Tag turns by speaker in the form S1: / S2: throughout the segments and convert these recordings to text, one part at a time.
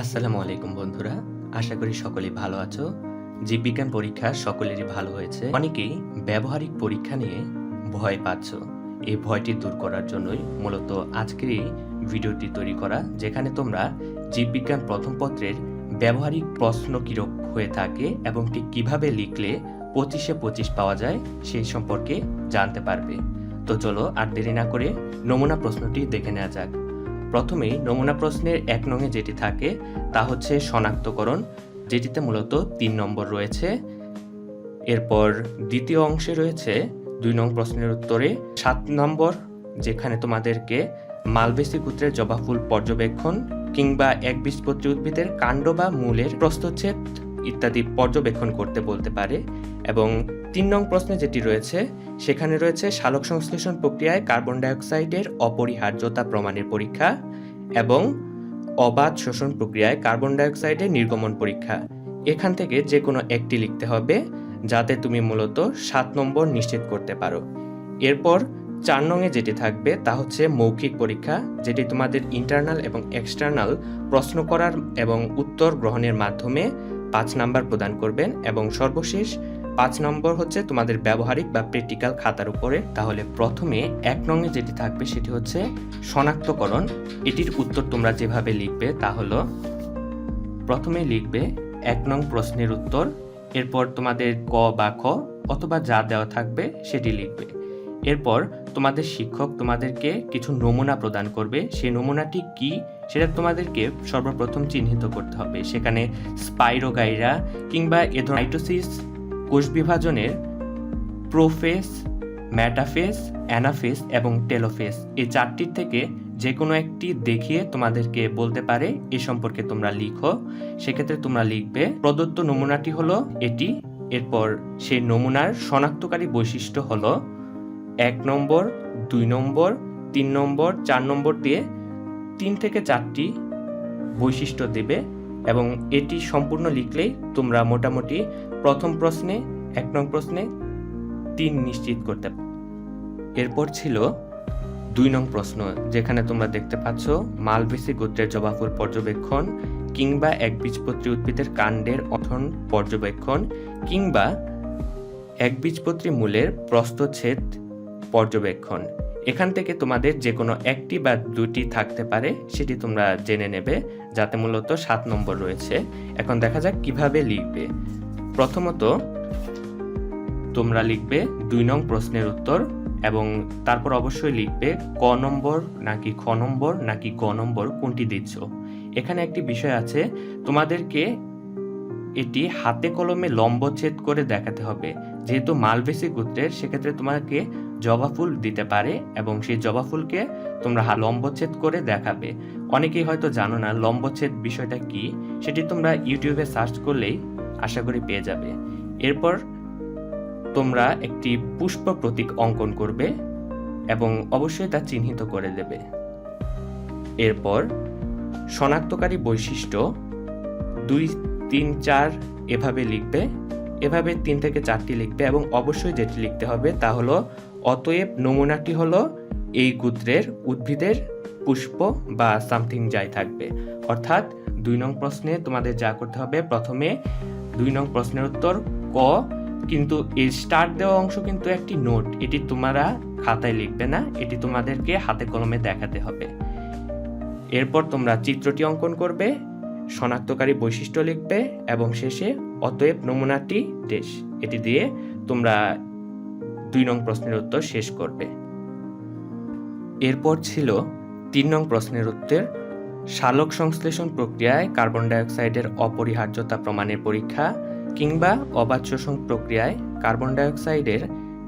S1: আসসালামু আলাইকুম বন্ধুরা, আশা করি সকলেই ভালো আছো। জীববিজ্ঞান পরীক্ষা সকলেরই ভালো হয়েছে। অনেকেই ব্যবহারিক পরীক্ষা নিয়ে ভয় পাচ্ছ। এই ভয়টি দূর করার জন্যই মূলত আজকের এই ভিডিওটি তৈরি করা, যেখানে তোমরা জীববিজ্ঞান প্রথম পত্রের ব্যবহারিক প্রশ্ন কিরক হয়ে থাকে এবং ঠিক কীভাবে লিখলে পঁচিশে পঁচিশ পাওয়া যায়, সেই সম্পর্কে জানতে পারবে। তো চলো আর দেরি না করে নমুনা প্রশ্নটি দেখে নেওয়া যাক। প্রথমেই নমুনা প্রশ্নের এক নঙে যেটি থাকে, তা হচ্ছে শনাক্তকরণ, যেটিতে মূলত তিন নম্বর রয়েছে। এরপর দ্বিতীয় অংশে রয়েছে দুই নং প্রশ্নের উত্তরে, সাত নম্বর, যেখানে তোমাদেরকে মালবেসি গোত্রের জবাফুল পর্যবেক্ষণ কিংবা এক একবীজপত্রী উদ্ভিদের কাণ্ড বা মূলের প্রস্তচ্ছেদ ইত্যাদি পর্যবেক্ষণ করতে বলতে পারে এবং তিন নং প্রশ্নে যেটি রয়েছে, সেখানে রয়েছে সালোক সংশ্লেষণ প্রক্রিয়ায় কার্বন ডাইঅক্সাইডের অপরিহার্যতা প্রমাণের পরীক্ষা এবং অবাধ শোষণ প্রক্রিয়ায় কার্বন ডাইঅক্সাইডের নির্গমন পরীক্ষা। এখান থেকে যে কোনো একটি লিখতে হবে, যাতে তুমি মূলত সাত নম্বর নিশ্চিত করতে পারো। এরপর চার নংয়ে যেটি থাকবে, তা হচ্ছে মৌখিক পরীক্ষা, যেটি তোমাদের ইন্টারনাল এবং এক্সটার্নাল প্রশ্ন করার এবং উত্তর গ্রহণের মাধ্যমে পাঁচ নাম্বার প্রদান করবেন এবং সর্বশেষ পাঁচ নম্বর হচ্ছে তোমাদের ব্যবহারিক বা প্র্যাকটিক্যাল খাতার উপরে। তাহলে প্রথমে এক নঙে যেটি থাকবে সেটি হচ্ছে শনাক্তকরণ। এটির উত্তর তোমরা যেভাবে লিখবে তা হলো, প্রথমে লিখবে এক নং প্রশ্নের উত্তর, এরপর তোমাদের ক বা খ অথবা যা দেওয়া থাকবে সেটি লিখবে। এরপর তোমাদের শিক্ষক তোমাদেরকে কিছু নমুনা প্রদান করবে। সেই নমুনাটি কি সেটা তোমাদেরকে সর্বপ্রথম চিহ্নিত করতে হবে। সেখানে স্পাইরোগাইরা কিংবা এ ধরনের মাইটোসিস কোষ বিভাজনের প্রোফেস, ম্যাটাফেস, অ্যানাফেস এবং টেলোফেস। এই চারটির থেকে যে কোনো একটি দেখিয়ে তোমাদেরকে বলতে পারে, এ সম্পর্কে তোমরা লিখো। সেক্ষেত্রে তোমরা লিখবে, প্রদত্ত নমুনাটি হলো এটি। এরপর সেই নমুনার শনাক্তকারী বৈশিষ্ট্য হলো এক নম্বর, দুই নম্বর, তিন নম্বর, চার নম্বর দিয়ে তিন থেকে চারটি বৈশিষ্ট্য দেবে এবং এটি সম্পূর্ণ লিখলেই তোমরা মোটামুটি প্রথম প্রশ্নে, এক নং প্রশ্নে তিন নিশ্চিত করতে এরপর ছিল দুই নং প্রশ্ন, যেখানে তোমরা দেখতে পাচ্ছ মালবেসি গোত্রের জবাফুল পর্যবেক্ষণ কিংবা একবীজপত্রী উদ্ভিদের কাণ্ডের অথন পর্যবেক্ষণ কিংবা একবীজপত্রী মূলের প্রস্তচ্ছেদ পর্যবেক্ষণ। এখান থেকে তোমাদের যে কোনো একটি বা দুটি থাকতে পারে, সেটি তোমরা জেনে নেবে, যাতে মূলত সাত নম্বর রয়েছে। এখন দেখা যাক কীভাবে লিখবে। প্রথমত, তোমরা লিখবে দুই নং প্রশ্নের উত্তর এবং তারপর অবশ্যই লিখবে ক নম্বর নাকি খ নম্বর নাকি গ নম্বর কোনটি দিচ্ছ। এখানে একটি বিষয় আছে, তোমাদেরকে এটি হাতে কলমে লম্বচ্ছেদ করে দেখাতে হবে। যেহেতু মালবেসি গোত্রের, সেক্ষেত্রে তোমাকে জবা ফুল দিতে পারে এবং সেই জবা ফুলকে তোমরা লম্বচ্ছেদ করে দেখাবে। অনেকেই হয়তো জানো না লম্বচ্ছেদ বিষয়টা কি। সেটি তোমরা ইউটিউবে সার্চ করলেই আশা করি পেয়ে যাবে। এরপর তোমরা একটি পুষ্প প্রতীক অঙ্কন করবে এবং অবশ্যই তা চিহ্নিত করে দেবে। এরপর শনাক্তকারী বৈশিষ্ট্য দুই, তিন, চার এভাবে লিখবে, এভাবে তিন থেকে চারটি লিখবে এবং অবশ্যই যেটি লিখতে হবে তা হলো, অতএব নমুনাটি হলো এই গোত্রের উদ্ভিদের পুষ্প বা সামথিং যাই থাকবে। অর্থাৎ দুই নং প্রশ্নে তোমাদের যা করতে হবে, প্রথমে দুই নং প্রশ্নের উত্তর ক, কিন্তু এই স্টার্ট দেওয়া অংশ কিন্তু একটি নোট এটি তোমরা খাতায় লিখবে না, এটি তোমাদেরকে হাতে কলমে দেখাতে হবে। এরপর তোমরা চিত্রটি অঙ্কন করবে, শনাক্তকারী বৈশিষ্ট্য লিখবে, এবং শেষে অতএব নমুনাটি দেশ। এটি দিয়ে তোমরা দুই নং প্রশ্নের উত্তর শেষ করবে। এরপর ছিল তিন নং প্রশ্নের উত্তর সালোক সংশ্লেষণ প্রক্রিয়ায় কার্বন ডাইঅক্সাইডের অপরিহার্যতা প্রমাণের পরীক্ষা কিংবা অবাধ শোষণ প্রক্রিয়ায় কার্বন ডাইঅক্সাইডের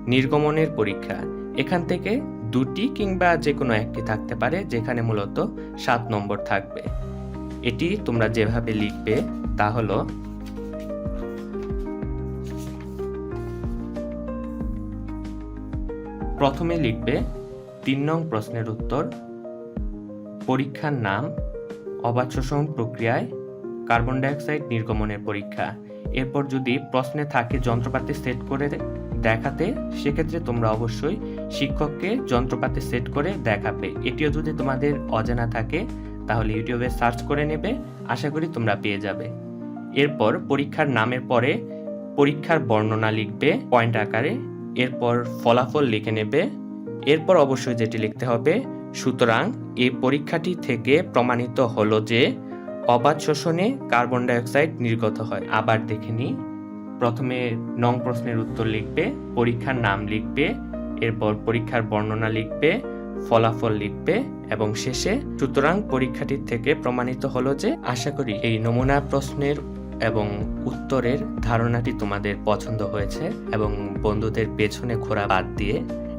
S1: নির্গমনের পরীক্ষা। এখান থেকে দুটি কিংবা যে কোনো একটি থাকতে পারে, যেখানে মূলত সাত নম্বর থাকবে। এটি তোমরা যেভাবে লিখবে তা হলো প্রথমে লিখবে তিন নং প্রশ্নের উত্তর, পরীক্ষার নাম অবাধ শোষণ প্রক্রিয়ায় কার্বন ডাইঅক্সাইড নির্গমনের পরীক্ষা। এরপর যদি প্রশ্নে থাকে যন্ত্রপাতি সেট করে দেখাতে, সেক্ষেত্রে তোমরা অবশ্যই শিক্ষককে যন্ত্রপাতি সেট করে দেখাবে। এটিও যদি তোমাদের অজানা থাকে, তাহলে ইউটিউবে সার্চ করে নেবে, আশা করি তোমরা পেয়ে যাবে। এরপর পরীক্ষার নামের পরে পরীক্ষার বর্ণনা লিখবে, পয়েন্ট আকারে। এরপর ফলাফল লিখে নেবে এরপর অবশ্যই যেটি লিখতে হবে, সুতরাং এই পরীক্ষাটি থেকে প্রমাণিত হলো যে অবাধ শোষণে কার্বন ডাইঅক্সাইড নির্গত হয়। আবার দেখে নিই প্রথমে নং প্রশ্নের উত্তর লিখবে, পরীক্ষার নাম লিখবে, এরপর পরীক্ষার বর্ণনা লিখবে, ফলাফল লিখবে এবং শেষে সুতরাং পরীক্ষাটির থেকে প্রমাণিত হলো যে আশা করি এই নমুনা প্রশ্নের এবং উত্তরের ধারণাটি তোমাদের পছন্দ হয়েছে এবং বন্ধুদের পেছনে ঘোরা বাদ দিয়ে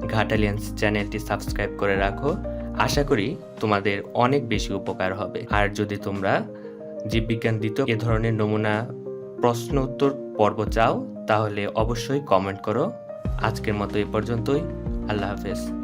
S1: ঘাটালিয়ান্স চ্যানেলটি সাবস্ক্রাইব করে রাখো। আশা করি তোমাদের অনেক বেশি উপকার হবে। আর যদি তোমরা জীববিজ্ঞান দিত এ ধরনের নমুনা প্রশ্ন উত্তর পর্ব চাও, তাহলে অবশ্যই কমেন্ট করো। আজকের মতো এ পর্যন্তই। আল্লাহ হাফেজ।